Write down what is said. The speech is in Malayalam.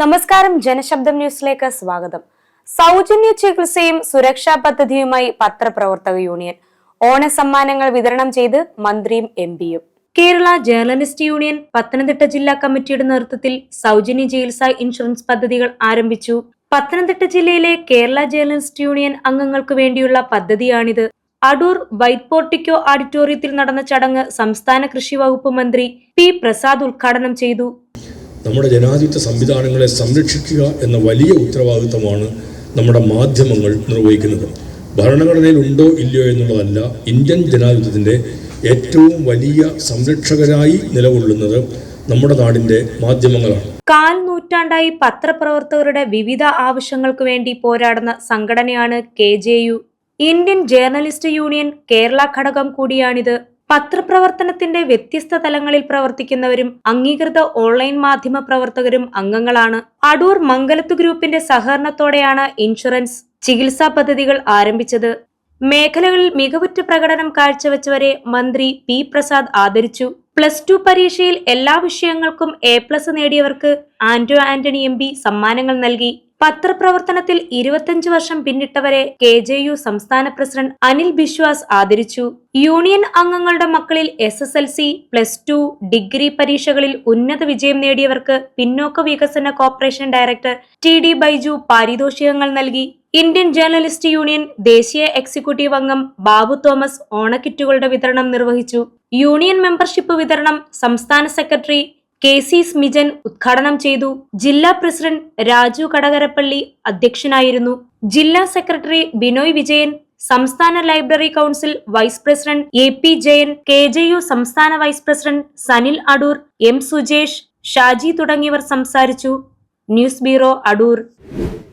നമസ്കാരം ജനശബ്ദം ന്യൂസിലേക്ക് സ്വാഗതം. സൗജന്യ ചികിത്സയും സുരക്ഷാ പദ്ധതിയുമായി പത്രപ്രവർത്തക യൂണിയൻ. ഓണ സമ്മാനങ്ങൾ വിതരണം ചെയ്ത് മന്ത്രിയും എം പിയും. കേരള ജേർണലിസ്റ്റ് യൂണിയൻ പത്തനംതിട്ട ജില്ലാ കമ്മിറ്റിയുടെ നേതൃത്വത്തിൽ സൗജന്യ ചികിത്സാ ഇൻഷുറൻസ് പദ്ധതികൾ ആരംഭിച്ചു. പത്തനംതിട്ട ജില്ലയിലെ കേരള ജേർണലിസ്റ്റ് യൂണിയൻ അംഗങ്ങൾക്ക് വേണ്ടിയുള്ള പദ്ധതിയാണിത്. അടൂർ വൈറ്റ് പോർട്ടിക്കോ ഓഡിറ്റോറിയത്തിൽ നടന്ന ചടങ്ങ് സംസ്ഥാന കൃഷി വകുപ്പ് മന്ത്രി പി പ്രസാദ് ഉദ്ഘാടനം ചെയ്തു. നമ്മുടെ ജനാധിപത്യ സംവിധാനങ്ങളെ സംരക്ഷിക്കുക എന്ന വലിയ ഉത്തരവാദിത്തമാണ് നമ്മുടെ മാധ്യമങ്ങൾ നിർവഹിക്കുന്നത്. ഭരണഘടനയിൽ ഉണ്ടോ ഇല്ലയോ എന്നുള്ളതല്ല ഇന്ത്യൻ ജനാധിപത്യത്തിന്റെ ഏറ്റവും വലിയ സംരക്ഷകരായി നിലകൊള്ളുന്നത് നമ്മുടെ നാടിന്റെ മാധ്യമങ്ങളാണ്. കാൽ നൂറ്റാണ്ടായി പത്രപ്രവർത്തകരുടെ വിവിധ ആവശ്യങ്ങൾക്ക് വേണ്ടി പോരാടുന്ന സംഘടനയാണ് K J U. Indian journalist union Kerala ഘടകം കൂടിയാണിത്. പത്രപ്രവർത്തനത്തിന്റെ വ്യത്യസ്ത തലങ്ങളിൽ പ്രവർത്തിക്കുന്നവരും അംഗീകൃത ഓൺലൈൻ മാധ്യമ പ്രവർത്തകരും അംഗങ്ങളാണ്. അടൂർ മംഗലത്ത് ഗ്രൂപ്പിന്റെ സഹകരണത്തോടെയാണ് ഇൻഷുറൻസ് ചികിത്സാ പദ്ധതികൾ ആരംഭിച്ചത്. മേഖലകളിൽ മികവുറ്റ പ്രകടനം കാഴ്ചവെച്ചവരെ മന്ത്രി പി പ്രസാദ് ആദരിച്ചു. പ്ലസ് ടു പരീക്ഷയിൽ എല്ലാ വിഷയങ്ങൾക്കും എ പ്ലസ് നേടിയവർക്ക് ആന്റോ ആന്റണി എം സമ്മാനങ്ങൾ നൽകി. പത്രപ്രവർത്തനത്തിൽ ഇരുപത്തഞ്ച് വർഷം പിന്നിട്ടവരെ കെ ജെ യു സംസ്ഥാന പ്രസിഡന്റ് അനിൽ ബിശ്വാസ് ആദരിച്ചു. യൂണിയൻ അംഗങ്ങളുടെ മക്കളിൽ S S L C plus two degree പരീക്ഷകളിൽ ഉന്നത വിജയം നേടിയവർക്ക് പിന്നോക്ക വികസന corporation director T D Baiju പാരിതോഷികങ്ങൾ നൽകി. ഇന്ത്യൻ ജേർണലിസ്റ്റ് യൂണിയൻ ദേശീയ എക്സിക്യൂട്ടീവ് അംഗം ബാബു തോമസ് ഓണക്കിറ്റുകളുടെ വിതരണം നിർവഹിച്ചു. യൂണിയൻ മെമ്പർഷിപ്പ് വിതരണം സംസ്ഥാന സെക്രട്ടറി കെ സി സ്മിജൻ ഉദ്ഘാടനം ചെയ്തു. ജില്ലാ പ്രസിഡന്റ് രാജു കടകരപ്പള്ളി അധ്യക്ഷനായിരുന്നു. ജില്ലാ സെക്രട്ടറി ബിനോയ് വിജയൻ സംസ്ഥാന library council vice president A P Jayan K J U സംസ്ഥാന vice president Sanil Adoor M Sujesh Shaji തുടങ്ങിയവർ സംസാരിച്ചു. News bureau Adoor.